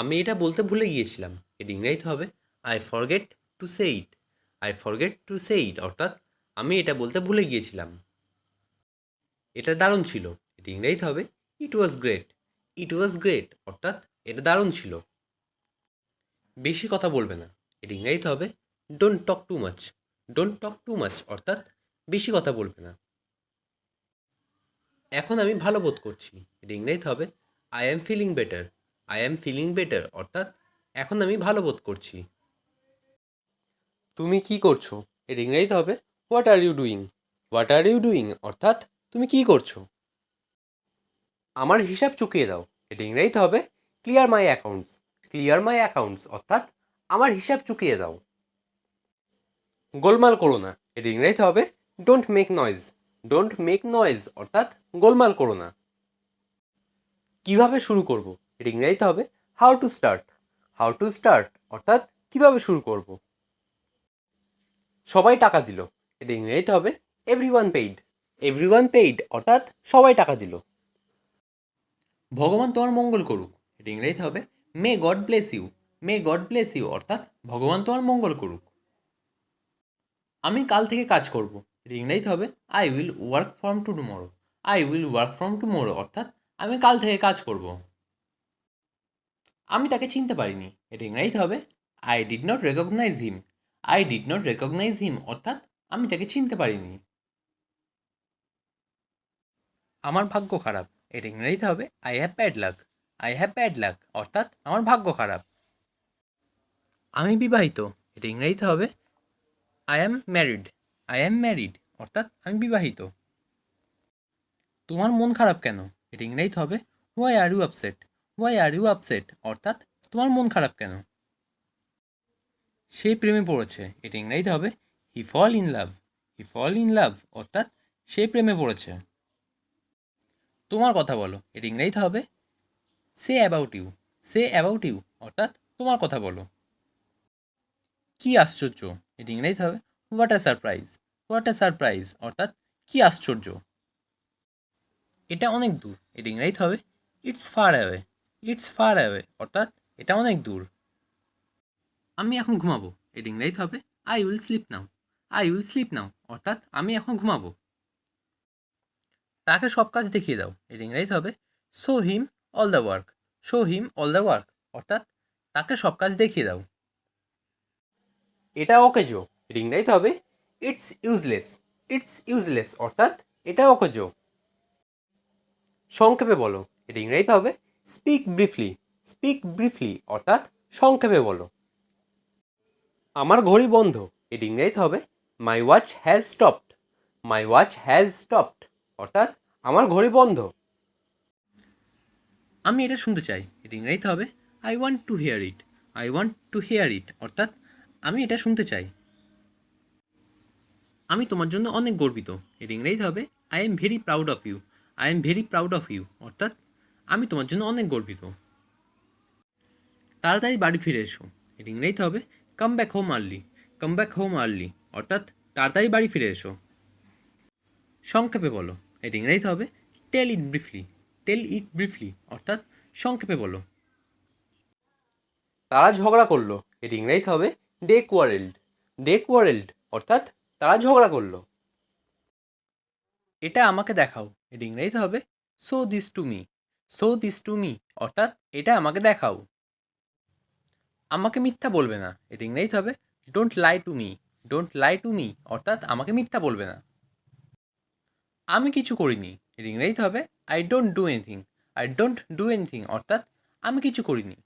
আমি এটা বলতে ভুলে গিয়েছিলাম। এটা ইংরাজিতে হবে। I forget to say it I forget to say it অর্থাৎ আমি এটা বলতে ভুলে গিয়েছিলাম। এটা দারুণ ছিল। এটা ইংরাজিতে হবে। ইট was great it was great অর্থাৎ এটা দারুণ ছিল। বেশি কথা বলবে না। এটা ইংরাজিতে হবে। Don't talk too much don't talk too much অর্থাৎ বেশি কথা বলবে না। এখন আমি ভালো বোধ করছি। এটা ইংরেজিতে হবে। I am feeling better I am feeling better অর্থাৎ এখন আমি ভালো বোধ করছি। তুমি কি করছ? এটা ইংরেজিতে হবে। What are you doing what are you doing অর্থাৎ তুমি কি করছ? আমার হিসাব চুকিয়ে দাও। এটা ইংরেজিতে হবে। Clear my accounts clear my accounts অর্থাৎ আমার হিসাব চুকিয়ে দাও। গোলমাল করো না। এটা ইংরেজিতে হবে। Don't make noise don't make noise অর্থাৎ গোলমাল করো না। কীভাবে শুরু করব? এটা ইংরেজিতে হবে how to start how to start অর্থাৎ কীভাবে শুরু করব। সবাই টাকা দিল। এটা ইংরেজিতে হবে everyone paid everyone paid অর্থাৎ সবাই টাকা দিল। ভগবান তোমার মঙ্গল করুক। এটা ইংরেজিতে হবে may God bless you may God bless you অর্থাৎ ভগবান তোমার মঙ্গল করুক। আমি কাল থেকে কাজ করব। এটা ইংরেজিতে হবে I will work from to tomorrow I will work from tomorrow অর্থাৎ আমি কাল থেকে কাজ করব। আমি তাকে চিনতে পারিনি। এটা ইংরেজিতে হবে I did not recognise him I did not recognise him অর্থাৎ আমি তাকে চিনতে পারিনি। আমার ভাগ্য খারাপ। এটা ইংরেজিতে হবে I have bad luck I have bad luck অর্থাৎ আমার ভাগ্য খারাপ। আমি বিবাহিত। এটা ইংরেজিতে হবে I am married I am married অর্থাৎ আমি বিবাহিত। তোমার মন খারাপ কেন? এটা ইংরেজিতে হবে why are you upset why are you upset অর্থাৎ, তোমার মন খারাপ কেন? সে প্রেমে পড়েছে। এটা ইংরেজিতে হবে হি fall in love he fall in love অর্থাৎ সে প্রেমে পড়েছে। তোমার কথা বলো। এটা ইংরেজিতে হবে say about you say about you অর্থাৎ তোমার কথা বলো। কি আশ্চর্য। এটা ইংরেজিতে হবে what a surprise what a surprise অর্থাৎ কি আশ্চর্য। এটা অনেক দূর। এটা ইংরেজিতে হবে it's far away it's far away অর্থাৎ এটা অনেক দূর। আমি এখন ঘুমাবো এটা ইংরেজিতে হবে। I will sleep now I will sleep now অর্থাৎ আমি এখন ঘুমাবো। তাকে সব কাজ দেখিয়ে দাও এটা ইংরেজিতে হবে। Show him all the work show him all the work অর্থাৎ তাকে সব কাজ দেখিয়ে দাও। এটা অকেজো এটা ইংরেজিতে হবে। ইটস ইউজলেস ইটস ইউজলেস অর্থাৎ এটা অকেজো সংক্ষেপে বলো এটা ইংরেজিতে হবে। স্পিক ব্রিফলি স্পিক ব্রিফলি অর্থাৎ সংক্ষেপে বলো। আমার ঘড়ি বন্ধ। এটা ইংরেজিতে হবে my watch has stopped my watch has stopped অর্থাৎ আমার ঘড়ি বন্ধ। আমি এটা শুনতে চাই। এটা ইংরেজিতে হবে I want to hear it I want to hear it অর্থাৎ আমি এটা শুনতে চাই। আমি তোমার জন্য অনেক গর্বিত। এর ইংরেজিতে হবে I am very proud of you I am very proud of you অর্থাৎ আমি তোমার জন্য অনেক গর্বিত। তাড়াতাড়ি বাড়ি ফিরে এসো। এর ইংরেজিতে হবে। Come back home early come back home early অর্থাৎ তাড়াতাড়ি বাড়ি ফিরে এসো। সংক্ষেপে বলো। এর ইংরেজিতে হবে। টেল ইট ব্রিফলি টেল ইট ব্রিফলি অর্থাৎ সংক্ষেপে বলো। তারা ঝগড়া করল। এর ইংরেজিতে হবে। ডে কোয়ারেল্ড ডে কোয়ারেল্ড অর্থাৎ তারা ঝগড়া করল। এটা আমাকে দেখাও। এর ইংরেজিতে হবে। Show this to me show this to me অর্থাৎ এটা আমাকে দেখাও। আমাকে মিথ্যা বলবে না। এর ইংরেজিতে হবে don't lie to me don't lie to me অর্থাৎ আমাকে মিথ্যা বলবে না। আমি কিছু করিনি। এর ইংরেজিতে হবে I don't do anything I don't do anything অর্থাৎ আমি কিছু করিনি।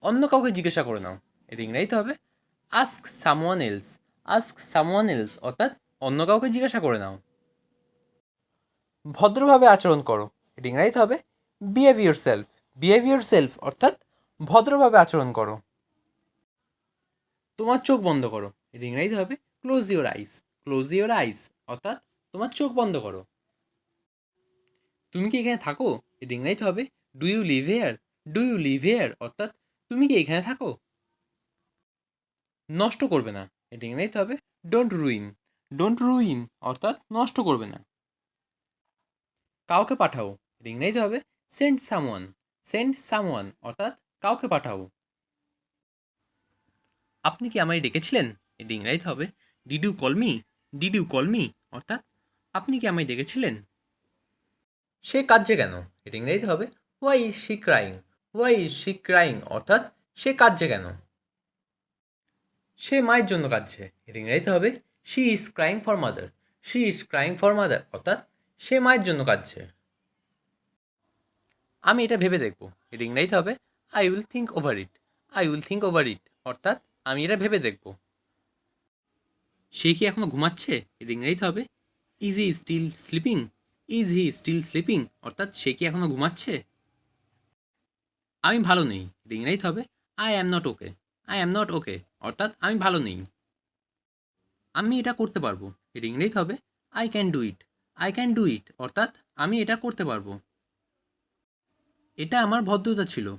অন্য কাউকে জিজ্ঞাসা করে নাও। এর ইংরেজিতে হবে ask someone else ask someone else অর্থাৎ অন্য কাউকে জিজ্ঞাসা করে নাও। ভদ্রভাবে আচরণ করো। এর ইংরেজিতে হবে? Behave yourself behave yourself অর্থাৎ ভদ্রভাবে আচরণ করো। তোমার চোখ বন্ধ করো। ইংরেজিতে হবে? Close your eyes close your eyes অর্থাৎ তোমার চোখ বন্ধ করো। তুমি কি এখানে থাকো? ইংরেজিতে হবে? Do you live here do you live here অর্থাৎ তুমি কি এখানে থাকো? নষ্ট করবে না। এটা ইংরেজিতে হবে? ডোন্ট রুইন ডোন্ট রুইন অর্থাৎ নষ্ট করবে না। কাউকে পাঠাও। এটা ইংরেজিতে হবে সেন্ড সামওয়ান সেন্ড সামওয়ান অর্থাৎ কাউকে পাঠাও আপনি কি আমায় ডেকেছিলেন? এটি ইংরাজিতে হবে did you call me did you call অর্থাৎ আপনি কি আমায় ডেকেছিলেন? সে কাঁদছে কেন? এটি ইংরেজিতে হবে why is she crying why is she crying অর্থাৎ সে কাঁদছে কেন? সে মায়ের জন্য কাঁদছে। এটি ইংরেজিতে হবে she is crying for mother she is crying for mother অর্থাৎ সে মায়ের জন্য কাঁদছে। আমি এটা ভেবে দেখব। এটি ইংরেজিতে হবে। I will think over it I will think over it অর্থাৎ আমি এটা ভেবে দেখব। সে কি এখনও ঘুমাচ্ছে? এটি ইংরেজিতে হবে। Is he still sleeping is he still sleeping অর্থাৎ সে কি এখনও ঘুমাচ্ছে? আমি ভালো নেই। এটি ইংরেজিতে হবে। I am not okay I am not okay অর্থাৎ আমি ভালো নেই। আমি এটা করতে পারব। এটি ইংরেজিতে হবে। I can do it I can do it অর্থাৎ আমি এটা করতে পারব। এটা আমার ভদ্রতা ছিল।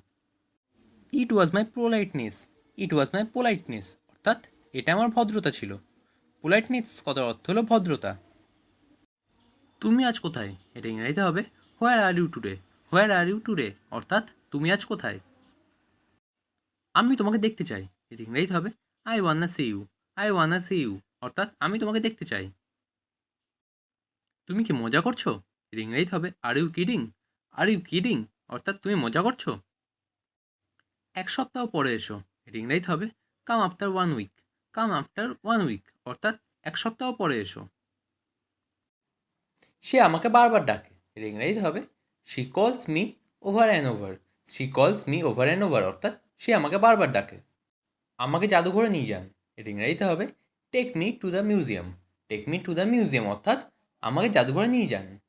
ইট ওয়াজ মাই পোলাইটনেস ইট ওয়াজ মাই পোলাইটনেস অর্থাৎ এটা আমার ভদ্রতা ছিল। পোলাইটনেস কত অর্থ হলো ভদ্রতা। তুমি আজ কোথায়? এটা ইংরেজিতে হবে where are you today where are you today অর্থাৎ তুমি আজ কোথায়? আমি তোমাকে দেখতে চাই। এটা ইংরেজিতে হবে I wanna say you I wanna say you অর্থাৎ আমি তোমাকে দেখতে চাই। তুমি কি মজা করছ? এটা ইংরেজিতে হবে are you kidding are you kidding অর্থাৎ তুমি মজা করছ? এক সপ্তাহ পরে এসো। ইংরেজিতে হবে। Come after one week come after one week অর্থাৎ এক সপ্তাহ পরে এসো। সে আমাকে বারবার ডাকে। ইংরেজিতে হবে। She calls me over and over she calls me over and over অর্থাৎ সে আমাকে বারবার ডাকে। আমাকে জাদুঘরে নিয়ে যান। ইংরেজিতে হবে। Take me to the museum take me to the museum অর্থাৎ আমাকে জাদুঘরে নিয়ে যান।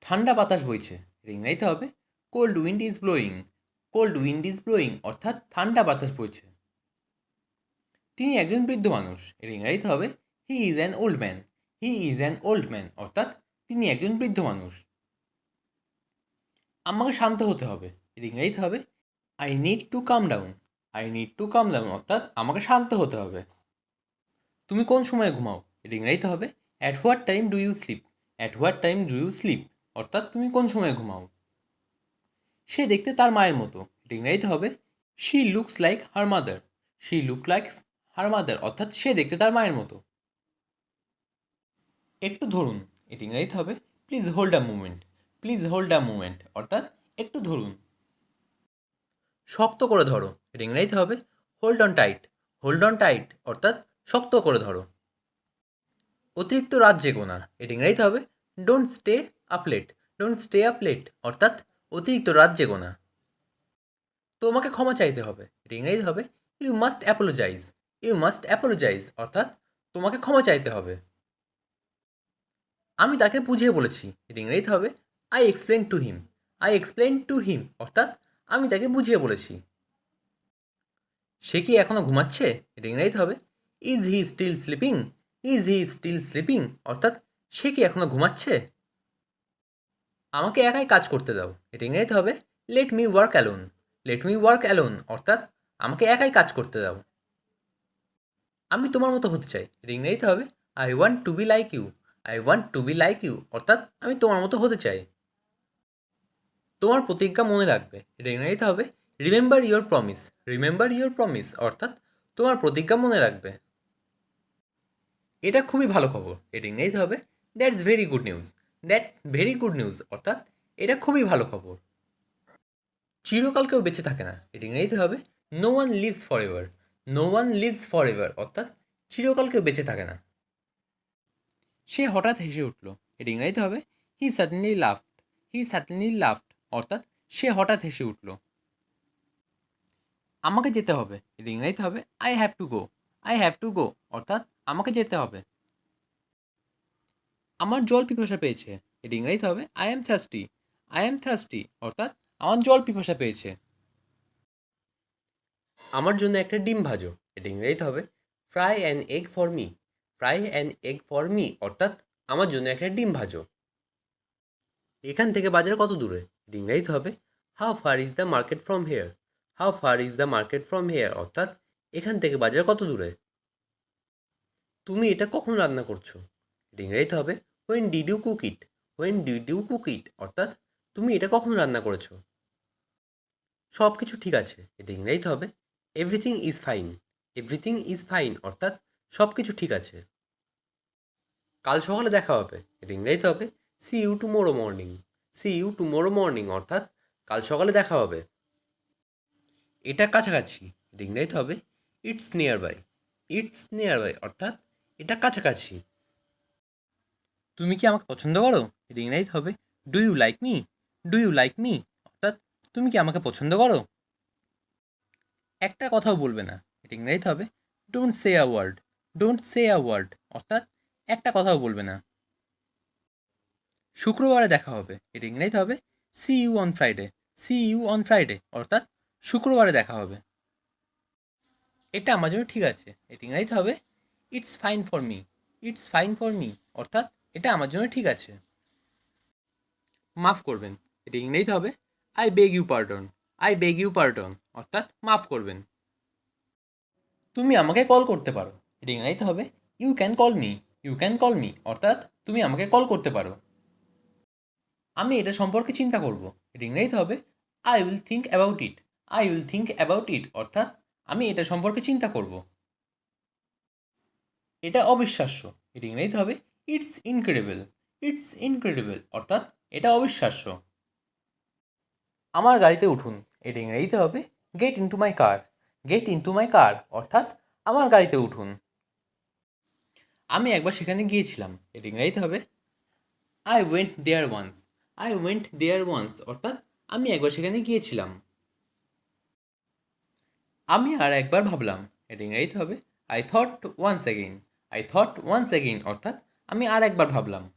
ঠান্ডা বাতাস বইছে। ইংরেজিতে হবে। Cold wind is blowing cold wind is blowing অর্থাৎ ঠান্ডা বাতাস বইছে। তিনি একজন বৃদ্ধ মানুষ এর হবে। He is an old man he is an old man অর্থাৎ তিনি একজন বৃদ্ধ মানুষ। আমাকে শান্ত হতে হবে। এর হবে। I need to come down I need to come down অর্থাৎ আমাকে শান্ত হতে হবে। তুমি কোন সময় ঘুমাও? এর হবে। At what time do you sleep at what time do you sleep অর্থাৎ তুমি কোন সময় ঘুমাও? সে দেখতে তার মায়ের মতো। এটা হবে? She looks like her mother she look like her mother অর্থাৎ সে দেখতে তার মায়ের মতো। একটু ধরুন। এটি হবে? Please hold a movement please hold a movement অর্থাৎ একটু ধরুন। শক্ত করে ধরো। এটা ইংরেজিতে হবে? Hold on tight hold on tight অর্থাৎ শক্ত করে ধরো। অতিরিক্ত রাত জেগো না। এটা হবে? Don't stay up late don't stay up late অর্থাৎ অতিরিক্ত রাত জেগো না। তোমাকে ক্ষমা চাইতে হবে এটা হবে you must apologise you must apologise অর্থাৎ তোমাকে ক্ষমা চাইতে হবে। আমি তাকে বুঝিয়ে বলেছি এটা হবে I explain to him I explain to him অর্থাৎ আমি তাকে বুঝিয়ে বলেছি। সে কি এখনও ঘুমাচ্ছে? এটা হবে is he still sleeping is he still sleeping অর্থাৎ সে কি এখনও ঘুমাচ্ছে? আমাকে একাই কাজ করতে দাও। এটা ইংরেজিতে হবে let me work alone let me work alone অর্থাৎ আমাকে একাই কাজ করতে দাও। আমি তোমার মতো হতে চাই। এটা ইংরেজিতে হবে I want to be like you I want to be like you অর্থাৎ আমি তোমার মতো হতে চাই। তোমার প্রতিজ্ঞা মনে রাখবে। এটা ইংরেজিতে হবে remember your promise remember your promise অর্থাৎ তোমার প্রতিজ্ঞা মনে রাখবে। এটা খুবই ভালো খবর। এটা ইংরেজিতে হবে that's very good news that's very good news অর্থাৎ এটা খুবই ভালো খবর। চিরকাল কেউ বেঁচে থাকে না, এটা ইংরেজিতে হবে। No one lives forever no one lives forever অর্থাৎ চিরকাল কেউ বেঁচে থাকে না। সে হঠাৎ হেসে উঠল, এটা ইংরেজিতে হবে। He suddenly laughed he suddenly laughed অর্থাৎ সে হঠাৎ হেসে উঠল। আমাকে যেতে হবে, এটা ইংরেজিতে হবে। I have to go I have to go অর্থাৎ আমাকে যেতে হবে। আমার জল পিপাসা পেয়েছে। এটা ইংরেজিতে হবে I am thirsty I am thirsty অর্থাৎ, আমার জল পিপাসা পেয়েছে। আমার জন্য একটা ডিম ভাজো। এটা ইংরেজিতে হবে fry an egg for me fry an egg for me অর্থাৎ, আমার জন্য একটা ডিম ভাজো। এখান থেকে বাজার কত দূরে? এটা ইংরেজিতে হবে how far is the market from here how far is the market from here অর্থাৎ, এখান থেকে বাজার কত দূরে? তুমি এটা কখন রান্না করছ? ইংরেজিতে হবে। When did you cook it when did you cook it অর্থাৎ তুমি এটা কখন রান্না করেছ? সব কিছু ঠিক আছে, এটা ইংরেজিতে হবে। Everything is fine everything is fine অর্থাৎ সব কিছু ঠিক আছে। কাল সকালে দেখা হবে, এটা ইংরেজিতে হবে। See you tomorrow morning see you tomorrow morning অর্থাৎ কাল সকালে দেখা হবে। এটা কাছাকাছি, এটা ইংরেজিতে হবে। It's nearby it's nearby অর্থাৎ এটা কাছাকাছি। তুমি কি আমাকে পছন্দ করো? এটা ইংরেজিতে হবে। Do you like me do you like me অর্থাৎ তুমি কি আমাকে পছন্দ করো? একটা কথাও বলবে না। এটা ইংরেজিতে হবে। Don't say a word don't say a word অর্থাৎ একটা কথাও বলবে না। শুক্রবারে দেখা হবে। এটা ইংরেজিতে হবে। See you on Friday see you on Friday অর্থাৎ শুক্রবারে দেখা হবে। এটা আমার জন্য ঠিক আছে। এটা ইংরেজিতে হবে। It's fine for me it's fine for me অর্থাৎ এটা আমার জন্য ঠিক আছে। মাফ করবেন, এটা ইংরেজিতে হবে। I beg you pardon I beg you pardon অর্থাৎ মাফ করবেন। তুমি আমাকে কল করতে পারো, এটা ইংরেজিতে হবে। You can call me you can call me অর্থাৎ তুমি আমাকে কল করতে পারো। আমি এটা সম্পর্কে চিন্তা করব, এটা ইংরেজিতে হবে। I will think about it I will think about it অর্থাৎ আমি এটা সম্পর্কে চিন্তা করব। এটা অবিশ্বাস্য, এটা ইংরেজিতে হবে। ইটস ইনক্রেডিবল ইটস ইনক্রেডিবল অর্থাৎ এটা অবিশ্বাস্য। আমার গাড়িতে উঠুন। এটা ইংরেজিতে হবে get into my car get into my car অর্থাৎ আমার গাড়িতে উঠুন। আমি একবার সেখানে গিয়েছিলাম। এটা ইংরেজিতে হবে I went there once I went there once অর্থাৎ আমি একবার সেখানে গিয়েছিলাম। আমি আর একবার ভাবলাম, এটা ইংরেজিতে হবে I thought once again I thought once again অর্থাৎ আমি আর একবার ভাবলাম।